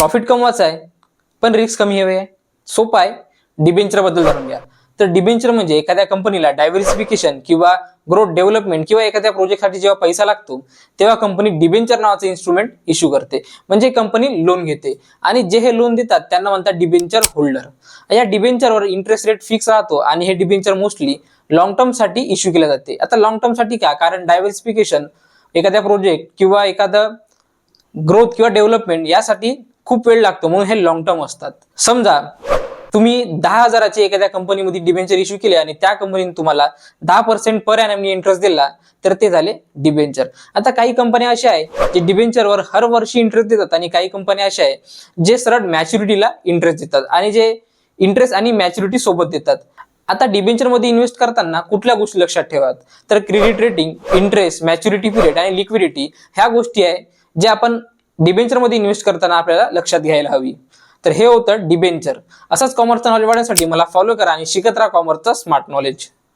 Profit कमवायचा आहे पण रिस्क कमी हवे आहे. सोपं आहे. डिबेंचरबद्दल जाणून घ्या. तर डिबेंचर म्हणजे एखाद्या कंपनीला डायव्हर्सिफिकेशन किंवा ग्रोथ डेव्हलपमेंट किंवा एखाद्या प्रोजेक्टसाठी जेव्हा पैसा लागतो तेव्हा कंपनी डिबेंचर नावाचं इन्स्ट्रुमेंट इश्यू करते. म्हणजे कंपनी लोन घेते. आणि जे हे लोन देतात त्यांना म्हणतात डिबेंचर होल्डर या डिबेंचरवर इंटरेस्ट रेट फिक्स राहतो आणि हे डिबेंचर मोस्टली लॉंग टर्मसाठी इश्यू केले जाते. आता लॉंग टर्मसाठी का? कारण डायव्हर्सिफिकेशन एखाद्या प्रोजेक्ट किंवा एखादं ग्रोथ किंवा डेव्हलपमेंट यासाठी खूप वेळ लागतो म्हणून हे लॉंग टर्म असतात. समजा तुम्ही दहा हजाराची एखाद्या कंपनीमध्ये डिबेंचर इश्यू केले आणि त्या कंपनीने तुम्हाला दहा पर्सेंट पर एनएमनी इंटरेस्ट दिला तर ते झाले डिबेंचर आता काही कंपन्या अशा आहे जे डिबेंचरवर हर वर्षी इंटरेस्ट देतात आणि काही कंपन्या अशा आहे जे सरळ मॅच्युरिटीला इंटरेस्ट देतात आणि जे इंटरेस्ट आणि मॅच्युरिटी सोबत देतात. आता डिबेंचरमध्ये इन्व्हेस्ट करताना कुठल्या गोष्टी लक्षात ठेवात? तर credit rating interest maturity period आणि लिक्विडिटी ह्या गोष्टी आहे जे आपण डिबेंचरमध्ये इन्व्हेस्ट करताना आपल्याला लक्षात घ्यायला हवी. तर हे होतं डिबेंचर असंच कॉमर्सचं नॉलेज वाढण्यासाठी मला फॉलो करा आणि शिकत राहा कॉमर्सचं स्मार्ट नॉलेज